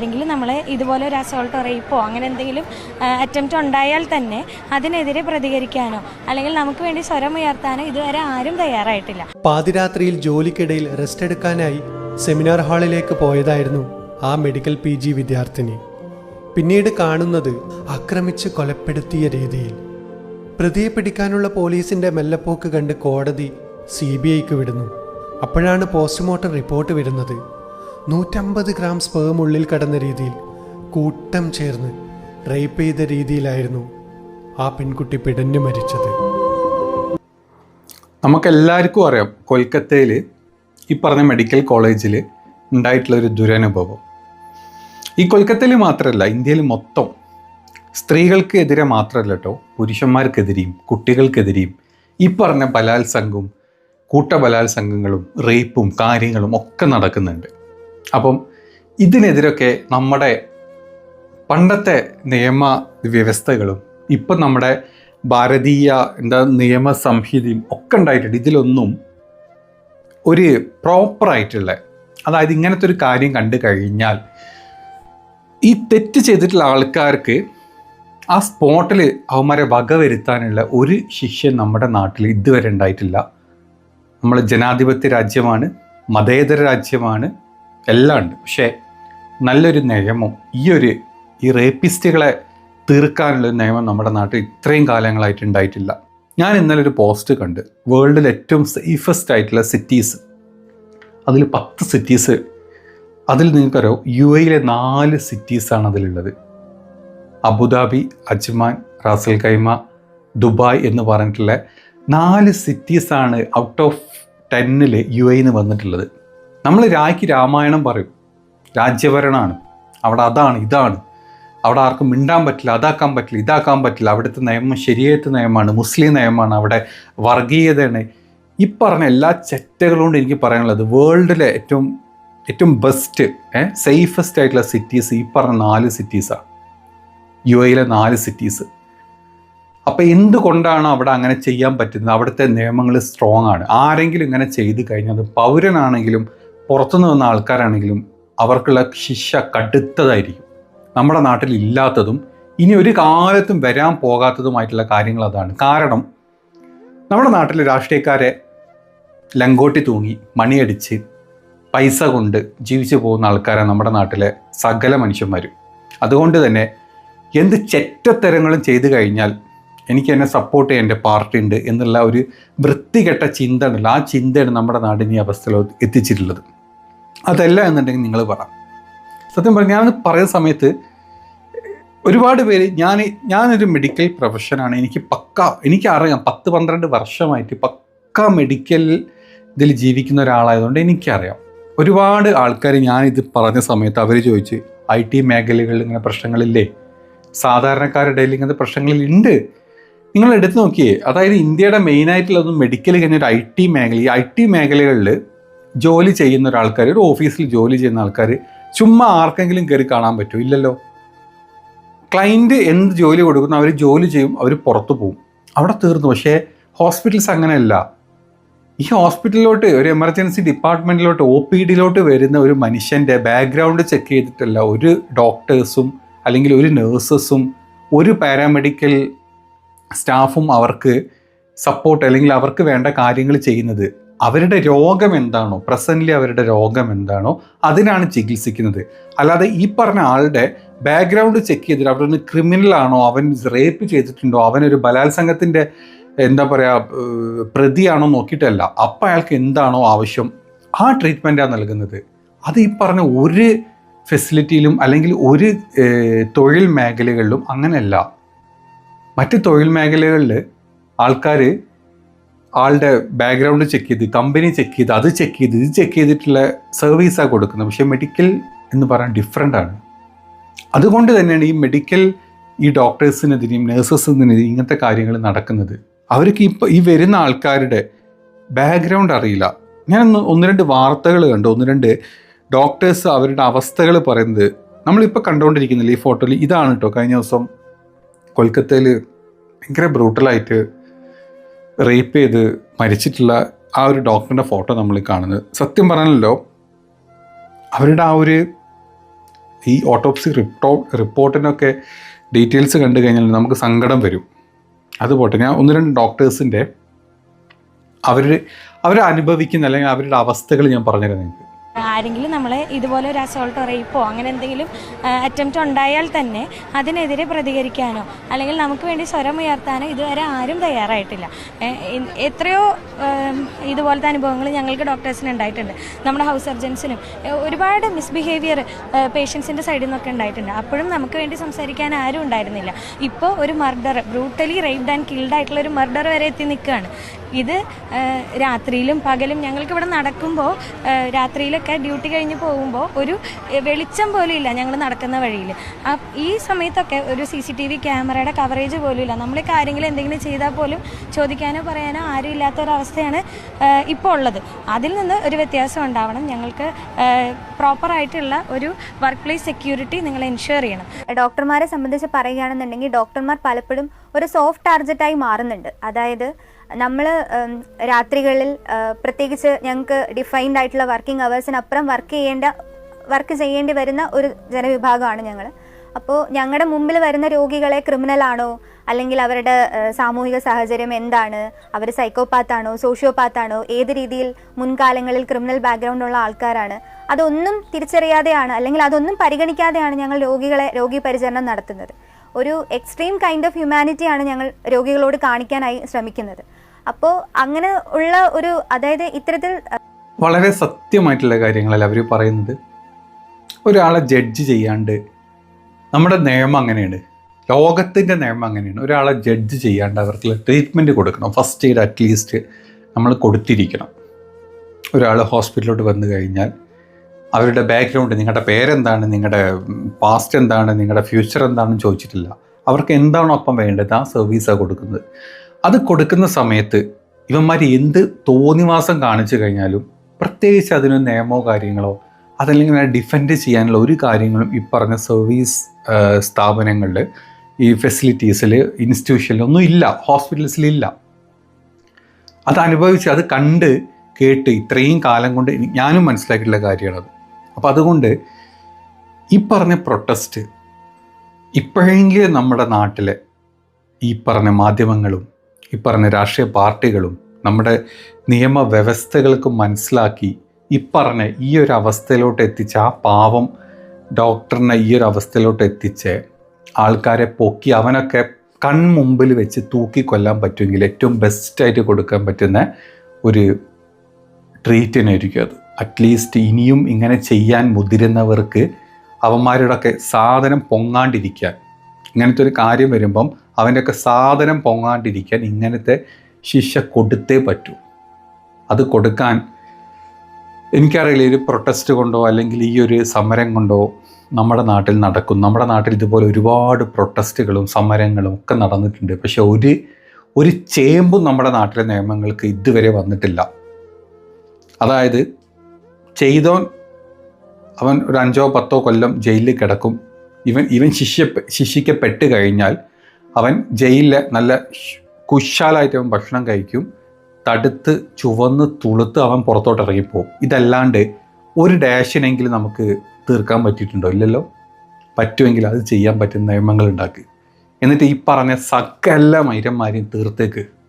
ആരെങ്കിലും നമ്മളെ ഇതുപോലെ ഒരു അസോൾട്ടോ റേപ്പോ അങ്ങനെ എന്തെങ്കിലും അറ്റംപ്റ്റ് ഉണ്ടായാൽ തന്നെ അതിനെതിരെ പ്രതികരിക്കാനോ അല്ലെങ്കിൽ നമുക്ക് വേണ്ടി സ്വരം ഉയർത്താനോ ഇതുവരെ ആരും തയ്യാറായിട്ടില്ല. പാതിരാത്രിയിൽ ജോലിക്കിടയിൽ റെസ്റ്റ് എടുക്കാനായി സെമിനാർ ഹാളിലേക്ക് പോയതായിരുന്നു ആ മെഡിക്കൽ പി ജി വിദ്യാർത്ഥിനി. പിന്നീട് കാണുന്നത് ആക്രമിച്ച് കൊലപ്പെടുത്തിയ രീതിയിൽ. പ്രതിയെ പിടിക്കാനുള്ള പോലീസിന്റെ മെല്ലപ്പോക്ക് കണ്ട് കോടതി സി ബി ഐക്ക് വിടുന്നു. അപ്പോഴാണ് പോസ്റ്റ്മോർട്ടം റിപ്പോർട്ട് വരുന്നത്. നൂറ്റമ്പത് ഗ്രാം സ്പേം ഉള്ളിൽ കടന്ന രീതിയിൽ കൂട്ടം ചേർന്ന് റേപ്പ് ചെയ്ത രീതിയിലായിരുന്നു ആ പെൺകുട്ടി പിടഞ്ഞു മരിച്ചത്. നമുക്കെല്ലാവർക്കും അറിയാം കൊൽക്കത്തയിൽ ഈ പറഞ്ഞ മെഡിക്കൽ കോളേജിൽ ഉണ്ടായിട്ടുള്ള ഒരു ദുരനുഭവം. ഈ കൊൽക്കത്തയിൽ മാത്രമല്ല ഇന്ത്യയിൽ മൊത്തം സ്ത്രീകൾക്ക് എതിരെ മാത്രമല്ല കേട്ടോ പുരുഷന്മാർക്കെതിരെയും കുട്ടികൾക്കെതിരെയും ഈ പറഞ്ഞ ബലാത്സംഗവും കൂട്ടബലാത്സംഗങ്ങളും റേപ്പും കാര്യങ്ങളും ഒക്കെ നടക്കുന്നുണ്ട്. അപ്പം ഇതിനെതിരൊക്കെ നമ്മുടെ പണ്ടത്തെ നിയമ വ്യവസ്ഥകളും ഇപ്പം നമ്മുടെ ഭാരതീയ എന്താ നിയമ സംഹിതയും ഒക്കെ ഉണ്ടായിട്ടുണ്ട്. ഇതിലൊന്നും ഒരു പ്രോപ്പറായിട്ടുള്ള അതായത് ഇങ്ങനത്തെ ഒരു കാര്യം കണ്ടു കഴിഞ്ഞാൽ ഈ തെറ്റ് ചെയ്തിട്ടുള്ള ആൾക്കാർക്ക് ആ സ്പോട്ടിൽ അവന്മാരെ വകവരുത്താനുള്ള ഒരു ശിക്ഷ നമ്മുടെ നാട്ടിൽ ഇതുവരെ ഉണ്ടായിട്ടില്ല. നമ്മൾ ജനാധിപത്യ രാജ്യമാണ് മതേതര രാജ്യമാണ് എല്ലാം ഉണ്ട്. പക്ഷേ നല്ലൊരു നിയമം ഈ ഒരു ഈ റേപ്പിസ്റ്റുകളെ തീർക്കാനുള്ളൊരു നിയമം നമ്മുടെ നാട്ടിൽ ഇത്രയും കാലങ്ങളായിട്ട് ഉണ്ടായിട്ടില്ല. ഞാൻ ഇന്നലെ ഒരു പോസ്റ്റ് കണ്ട്. വേൾഡിൽ ഏറ്റവും സേഫസ്റ്റ് ആയിട്ടുള്ള സിറ്റീസ് അതിൽ പത്ത് സിറ്റീസ് അതിൽ നിങ്ങൾക്കറിയോ? യു എയിലെ നാല് സിറ്റീസാണ് അതിലുള്ളത്. Abu Dhabi Ajman Ras al Khaimah Dubai എന്ന് പറഞ്ഞിട്ടുള്ള നാല് സിറ്റീസാണ് ഔട്ട് ഓഫ് ടെന്നിൽ യു എയിൽ നിന്ന് വന്നിട്ടുള്ളത്. നമ്മൾ രായ്ക്ക് രാമായണം പറയും. രാജ്യഭരണമാണ് അവിടെ അതാണ് ഇതാണ്. അവിടെ ആർക്കും മിണ്ടാൻ പറ്റില്ല അതാക്കാൻ പറ്റില്ല ഇതാക്കാൻ പറ്റില്ല. അവിടുത്തെ നിയമം ശരിയായിട്ട് നിയമമാണ് മുസ്ലിം നിയമമാണ് അവിടെ വർഗീയതയാണ്. ഈ പറഞ്ഞ എല്ലാ ചെറ്റകളുകൊണ്ട് എനിക്ക് പറയാനുള്ളത് വേൾഡിലെ ഏറ്റവും ഏറ്റവും ബെസ്റ്റ് സേഫസ്റ്റ് ആയിട്ടുള്ള സിറ്റീസ് ഈ പറഞ്ഞ നാല് സിറ്റീസാണ് യു എയിലെ നാല് സിറ്റീസ് അപ്പോൾ എന്തുകൊണ്ടാണ് അവിടെ അങ്ങനെ ചെയ്യാൻ പറ്റുന്നത്? അവിടുത്തെ നിയമങ്ങൾ സ്ട്രോങ് ആണ്. ആരെങ്കിലും ഇങ്ങനെ ചെയ്തു കഴിഞ്ഞാൽ പൗരനാണെങ്കിലും പുറത്തുനിന്ന് വന്ന ആൾക്കാരാണെങ്കിലും അവർക്കുള്ള ശിക്ഷ കടുത്തതായിരിക്കും. നമ്മുടെ നാട്ടിൽ ഇല്ലാത്തതും ഇനി ഒരു കാലത്തും വരാൻ പോകാത്തതുമായിട്ടുള്ള കാര്യങ്ങൾ അതാണ്. കാരണം നമ്മുടെ നാട്ടിലെ രാഷ്ട്രീയക്കാരെ ലങ്കോട്ടി തൂങ്ങി മണിയടിച്ച് പൈസ കൊണ്ട് ജീവിച്ചു പോകുന്ന ആൾക്കാരാണ് നമ്മുടെ നാട്ടിലെ സകല മനുഷ്യന്മാരും. അതുകൊണ്ട് തന്നെ എന്ത് ചെറ്റത്തരങ്ങളും ചെയ്തു കഴിഞ്ഞാൽ എനിക്ക് എന്നെ സപ്പോർട്ട് ചെയ്യാൻ എന്റെ പാർട്ടി ഉണ്ട് എന്നുള്ള ഒരു വൃത്തികെട്ട ചിന്തയാണല്ലോ ആ ചിന്തയാണ് നമ്മുടെ നാടിനെ അവസ്ഥയിൽ എത്തിച്ചിട്ടുള്ളത്. അതല്ല എന്നുണ്ടെങ്കിൽ നിങ്ങൾ പറ. സത്യം പറഞ്ഞു ഞാൻ പറയുന്ന സമയത്ത് ഒരുപാട് പേര് ഞാൻ ഞാനൊരു മെഡിക്കൽ പ്രൊഫഷനാണ് എനിക്ക് പക്ക എനിക്കറിയാം പത്ത് പന്ത്രണ്ട് വർഷമായിട്ട് പക്ക മെഡിക്കൽ ഇതിൽ ജീവിക്കുന്ന ഒരാളായതുകൊണ്ട് എനിക്കറിയാം. ഒരുപാട് ആൾക്കാർ ഞാനിത് പറഞ്ഞ സമയത്ത് അവർ ചോദിച്ച് ഐ ടി മേഖലകളിൽ ഇങ്ങനെ പ്രശ്നങ്ങളില്ലേ? സാധാരണക്കാരുടെ ഇടയിൽ ഇങ്ങനത്തെ പ്രശ്നങ്ങളിലുണ്ട് നിങ്ങൾ എടുത്തു നോക്കിയേ അതായത് ഇന്ത്യയുടെ മെയിനായിട്ടുള്ളതും മെഡിക്കൽ കഴിഞ്ഞ ഒരു ഐ ടി മേഖല ഈ ഐ ടി മേഖലകളിൽ ജോലി ചെയ്യുന്ന ഒരാൾക്കാർ ഒരു ഓഫീസിൽ ജോലി ചെയ്യുന്ന ആൾക്കാർ ചുമ്മാ ആർക്കെങ്കിലും കയറി കാണാൻ പറ്റുമോ? ഇല്ലല്ലോ. ക്ലയന്റ് എന്ത് ജോലി കൊടുക്കുന്നു അവർ ജോലി ചെയ്യും അവർ പുറത്തു പോകും അവിടെ തീർന്നു. പക്ഷേ ഹോസ്പിറ്റൽസ് അങ്ങനെയല്ല. ഈ ഹോസ്പിറ്റലിലോട്ട് ഒരു എമർജൻസി ഡിപ്പാർട്ട്മെന്റിലോട്ട് ഒ പി ഡിയിലോട്ട് വരുന്ന ഒരു മനുഷ്യന്റെ ബാക്ക്ഗ്രൗണ്ട് ചെക്ക് ചെയ്തിട്ടല്ല. ഒരു ഡോക്ടേഴ്സും അല്ലെങ്കിൽ ഒരു നേഴ്സസും ഒരു പാരാമെഡിക്കൽ സ്റ്റാഫും അവർക്ക് സപ്പോർട്ട് അല്ലെങ്കിൽ അവർക്ക് വേണ്ട കാര്യങ്ങൾ ചെയ്യുന്നത്. അവരുടെ രോഗം എന്താണോ പ്രസന്റ്ലി അവരുടെ രോഗം എന്താണോ അതിനാണ് ചികിത്സിക്കുന്നത്. അല്ലാതെ ഈ പറഞ്ഞ ആളുടെ ബാക്ക്ഗ്രൗണ്ട് ചെക്ക് ചെയ്തിട്ട് അവരൊന്ന് ക്രിമിനൽ ആണോ അവൻ റേപ്പ് ചെയ്തിട്ടുണ്ടോ അവനൊരു ബലാത്സംഗത്തിന്റെ എന്താ പറയുക പ്രതിയാണോ നോക്കിയിട്ടല്ല. അപ്പം അയാൾക്ക് എന്താണോ ആവശ്യം ആ ട്രീറ്റ്മെന്റാണ് നൽകുന്നത്. അത് ഈ പറഞ്ഞ ഒരു ഫെസിലിറ്റിയിലും അല്ലെങ്കിൽ ഒരു തൊഴിൽ മേഖലകളിലും അങ്ങനെയല്ല. മറ്റ് തൊഴിൽ മേഖലകളിൽ ആൾക്കാർ ആളുടെ ബാക്ക്ഗ്രൗണ്ട് ചെക്ക് ചെയ്ത് കമ്പനി ചെക്ക് ചെയ്ത് അത് ചെക്ക് ചെയ്ത് ഇത് ചെക്ക് ചെയ്തിട്ടുള്ള സർവീസാണ് കൊടുക്കുന്നത്. പക്ഷേ മെഡിക്കൽ എന്ന് പറയാൻ ഡിഫറെന്റ് ആണ്. അതുകൊണ്ട് തന്നെയാണ് ഈ മെഡിക്കൽ ഈ ഡോക്ടേഴ്സിനെതിരെയും നേഴ്സസിനെതിരെയും ഇങ്ങനത്തെ കാര്യങ്ങൾ നടക്കുന്നത്. അവർക്ക് ഇപ്പോൾ ഈ വരുന്ന ആൾക്കാരുടെ ബാക്ക്ഗ്രൗണ്ട് അറിയില്ല. ഞാൻ ഒന്ന് രണ്ട് വാർത്തകൾ കണ്ടു. ഒന്ന് രണ്ട് ഡോക്ടേഴ്സ് അവരുടെ അവസ്ഥകൾ പറയുന്നത് നമ്മളിപ്പോൾ കണ്ടുകൊണ്ടിരിക്കുന്നില്ല ഈ ഫോട്ടോയിൽ ഇതാണ് കേട്ടോ കഴിഞ്ഞ ദിവസം കൊൽക്കത്തയിൽ ഭയങ്കര ബ്രൂട്ടലായിട്ട് റേപ്പ് ചെയ്ത് മരിച്ചിട്ടുള്ള ആ ഒരു ഡോക്ടറിന്റെ ഫോട്ടോ നമ്മൾ കാണുന്നത്. സത്യം പറഞ്ഞല്ലോ അവരുടെ ആ ഒരു ഈ ഓട്ടോപ്സി റിപ്പോ റിപ്പോർട്ടിനൊക്കെ ഡീറ്റെയിൽസ് കണ്ടു കഴിഞ്ഞാൽ നമുക്ക് സങ്കടം വരും. അത് പോട്ടെ ഞാൻ ഒന്ന് രണ്ട് ഡോക്ടേഴ്സിന്റെ അവർ അവർ അനുഭവിക്കുന്ന അല്ലെങ്കിൽ അവരുടെ അവസ്ഥകൾ ഞാൻ പറഞ്ഞുതരാം നിങ്ങൾക്ക്. ആരെങ്കിലും നമ്മളെ ഇതുപോലെ ഒരു അസോൾട്ടോ റേപ്പോ അങ്ങനെ എന്തെങ്കിലും അറ്റംപ്റ്റ് ഉണ്ടായാൽ തന്നെ അതിനെതിരെ പ്രതികരിക്കാനോ അല്ലെങ്കിൽ നമുക്ക് വേണ്ടി സ്വരം ഉയർത്താനോ ഇതുവരെ ആരും തയ്യാറായിട്ടില്ല. എത്രയോ ഇതുപോലത്തെ അനുഭവങ്ങൾ ഞങ്ങൾക്ക് ഡോക്ടേഴ്സിന് ഉണ്ടായിട്ടുണ്ട്. നമ്മുടെ ഹൗസ് സർജൻസിനും ഒരുപാട് മിസ്ബിഹേവിയർ പേഷ്യൻസിന്റെ സൈഡിൽ നിന്നൊക്കെ ഉണ്ടായിട്ടുണ്ട്. അപ്പോഴും നമുക്ക് വേണ്ടി സംസാരിക്കാൻ ആരും ഉണ്ടായിരുന്നില്ല. ഇപ്പോൾ ഒരു murder brutally raped and killed ആയിട്ടുള്ള ഒരു മർഡർ വരെ എത്തി നിൽക്കുകയാണ് ഇത് രാത്രിയിലും പകലും ഞങ്ങൾക്ക് ഇവിടെ നടക്കുമ്പോൾ രാത്രിയിലൊക്കെ ഡ്യൂട്ടി കഴിഞ്ഞ് പോകുമ്പോൾ ഒരു വെളിച്ചം പോലും ഇല്ല ഞങ്ങൾ നടക്കുന്ന വഴിയിൽ ഈ സമയത്തൊക്കെ ഒരു സി സി ടി വി ക്യാമറയുടെ കവറേജ് പോലും ഇല്ല നമ്മൾ കാര്യങ്ങൾ എന്തെങ്കിലും ചെയ്താൽ പോലും ചോദിക്കാനോ പറയാനോ ആരും ഇല്ലാത്തൊരവസ്ഥയാണ് ഇപ്പോൾ ഉള്ളത്. അതിൽ നിന്ന് ഒരു വ്യത്യാസം ഉണ്ടാവണം. ഞങ്ങൾക്ക് പ്രോപ്പറായിട്ടുള്ള ഒരു വർക്ക് പ്ലേസ് സെക്യൂരിറ്റി നിങ്ങൾ എൻഷുർ ചെയ്യണം. ഡോക്ടർമാരെ സംബന്ധിച്ച് പറയുകയാണെന്നുണ്ടെങ്കിൽ ഡോക്ടർമാർ പലപ്പോഴും ഒരു സോഫ്റ്റ് ടാർജറ്റായി മാറുന്നുണ്ട്. അതായത് നമ്മൾ രാത്രികളിൽ പ്രത്യേകിച്ച് ഞങ്ങൾക്ക് ഡിഫൈൻഡ് ആയിട്ടുള്ള വർക്കിംഗ് അവേഴ്സിനപ്പുറം വർക്ക് ചെയ്യേണ്ട വർക്ക് ചെയ്യേണ്ടി വരുന്ന ഒരു ജനവിഭാഗമാണ് ഞങ്ങൾ അപ്പോൾ ഞങ്ങളുടെ മുമ്പിൽ വരുന്ന രോഗികളെ ക്രിമിനൽ ആണോ? അല്ലെങ്കിൽ അവരുടെ സാമൂഹിക സാഹചര്യം എന്താണ്? അവർ സൈക്കോപാത്താണോ സോഷ്യോപാത്താണോ ഏത് രീതിയിൽ മുൻകാലങ്ങളിൽ ക്രിമിനൽ ബാക്ക്ഗ്രൗണ്ട് ഉള്ള ആൾക്കാരാണ്? അതൊന്നും തിരിച്ചറിയാതെയാണ് അല്ലെങ്കിൽ അതൊന്നും പരിഗണിക്കാതെയാണ് ഞങ്ങൾ രോഗികളെ രോഗി പരിചരണം നടത്തുന്നത്. ഒരു എക്സ്ട്രീം കൈൻഡ് ഓഫ് ഹ്യൂമാനിറ്റിയാണ് ഞങ്ങൾ രോഗികളോട് കാണിക്കാനായി ശ്രമിക്കുന്നത്. അപ്പോൾ അങ്ങനെ ഉള്ള ഒരു അതായത് ഇത്തരത്തിൽ വളരെ സത്യമായിട്ടുള്ള കാര്യങ്ങളല്ല അവർ പറയുന്നത്? ഒരാളെ ജഡ്ജ് ചെയ്യാണ്ട് നമ്മുടെ നിയമം അങ്ങനെയാണ്. ലോകത്തിന്റെ നിയമം അങ്ങനെയാണ്. ഒരാളെ ജഡ്ജ് ചെയ്യാണ്ട് അവർക്ക് ട്രീറ്റ്മെന്റ് കൊടുക്കണം. ഫസ്റ്റ് എയ്ഡ് അറ്റ്ലീസ്റ്റ് നമ്മൾ കൊടുത്തിരിക്കണം. ഒരാൾ ഹോസ്പിറ്റലിലോട്ട് വന്നു കഴിഞ്ഞാൽ അവരുടെ ബാക്ക്ഗ്രൗണ്ട് നിങ്ങളുടെ പേരെന്താണ് നിങ്ങളുടെ പാസ്റ്റ് എന്താണ് നിങ്ങളുടെ ഫ്യൂച്ചർ എന്താണെന്ന് ചോദിച്ചിട്ടില്ല. അവർക്ക് എന്താണോ അപ്പം വേണ്ടത്? ആ സർവീസാണ് കൊടുക്കുന്നത്. അത് കൊടുക്കുന്ന സമയത്ത് ഇവന്മാർ എന്ത് തോന്നിവാസം കാണിച്ചു കഴിഞ്ഞാലും പ്രത്യേകിച്ച് അതിന് നിയമമോ കാര്യങ്ങളോ അതല്ലെങ്കിൽ ഡിഫെൻഡ് ചെയ്യാനുള്ള ഒരു കാര്യങ്ങളും ഈ പറഞ്ഞ സർവീസ് സ്ഥാപനങ്ങളിൽ ഈ ഫെസിലിറ്റീസിൽ ഇൻസ്റ്റിറ്റ്യൂഷനിൽ ഒന്നും ഇല്ല ഹോസ്പിറ്റൽസിലില്ല അത് അനുഭവിച്ച് അത് കണ്ട് കേട്ട് ഇത്രയും കാലം കൊണ്ട് ഞാനും മനസ്സിലാക്കിയിട്ടുള്ള കാര്യമാണത്. അപ്പോൾ അതുകൊണ്ട് ഈ പറഞ്ഞ പ്രൊട്ടസ്റ്റ് ഇപ്പോഴെങ്കിലും നമ്മുടെ നാട്ടിലെ ഈ പറഞ്ഞ മാധ്യമങ്ങളും ഈ പറഞ്ഞ രാഷ്ട്രീയ പാർട്ടികളും നമ്മുടെ നിയമവ്യവസ്ഥകൾക്ക് മനസ്സിലാക്കി ഈ പറഞ്ഞ ഈ ഒരു അവസ്ഥയിലോട്ട് എത്തിച്ച ആ പാവം ഡോക്ടറിനെ ഈ ഒരു അവസ്ഥയിലോട്ട് എത്തിച്ച് ആൾക്കാരെ പൊക്കി അവനൊക്കെ കൺമുമ്പിൽ വെച്ച് തൂക്കി കൊല്ലാൻ പറ്റുമെങ്കിൽ ഏറ്റവും ബെസ്റ്റായിട്ട് കൊടുക്കാൻ പറ്റുന്ന ഒരു ട്രീറ്റിനായിരിക്കും അത്. അറ്റ്ലീസ്റ്റ് ഇനിയും ഇങ്ങനെ ചെയ്യാൻ മുതിരുന്നവർക്ക് അവന്മാരുടെയൊക്കെ സാധനം പൊങ്ങാണ്ടിരിക്കാൻ. ഇങ്ങനത്തെ ഒരു കാര്യം വരുമ്പം അവന്റെയൊക്കെ സാധനം പൊങ്ങാണ്ടിരിക്കാൻ ഇങ്ങനത്തെ ശിക്ഷ കൊടുത്തേ പറ്റൂ. അത് കൊടുക്കാൻ എനിക്കറിയില്ല ഒരു പ്രൊട്ടസ്റ്റ് കൊണ്ടോ അല്ലെങ്കിൽ ഈ ഒരു സമരം കൊണ്ടോ നമ്മുടെ നാട്ടിൽ നടക്കും. നമ്മുടെ നാട്ടിൽ ഇതുപോലെ ഒരുപാട് പ്രൊട്ടസ്റ്റുകളും സമരങ്ങളും ഒക്കെ നടന്നിട്ടുണ്ട്. പക്ഷെ ഒരു ഒരു ചേമ്പും നമ്മുടെ നാട്ടിലെ നിയമങ്ങൾക്ക് ഇതുവരെ വന്നിട്ടില്ല. അതായത് ചെയ്തോൻ അവൻ ഒരു അഞ്ചോ പത്തോ കൊല്ലം ജയിലിൽ കിടക്കും. ഇവൻ ഇവൻ ശിഷ്യ ശിക്ഷിക്കപ്പെട്ട് കഴിഞ്ഞാൽ അവൻ ജയിലിൽ നല്ല കുശാലായിട്ട് അവൻ ഭക്ഷണം കഴിക്കും. തടുത്ത് ചുവന്ന് തുളുത്ത് അവൻ പുറത്തോട്ട് ഇറങ്ങിപ്പോവും. ഇതല്ലാണ്ട് ഒരു ഡാഷിനെങ്കിലും നമുക്ക് തീർക്കാൻ പറ്റിയിട്ടുണ്ടോ? ഇല്ലല്ലോ. പറ്റുമെങ്കിൽ അത് ചെയ്യാൻ പറ്റുന്ന നിയമങ്ങൾ ഉണ്ടാക്കി എന്നിട്ട് ഈ പറഞ്ഞ സകല മൈരന്മാരെയും തീർത്തേക്ക്.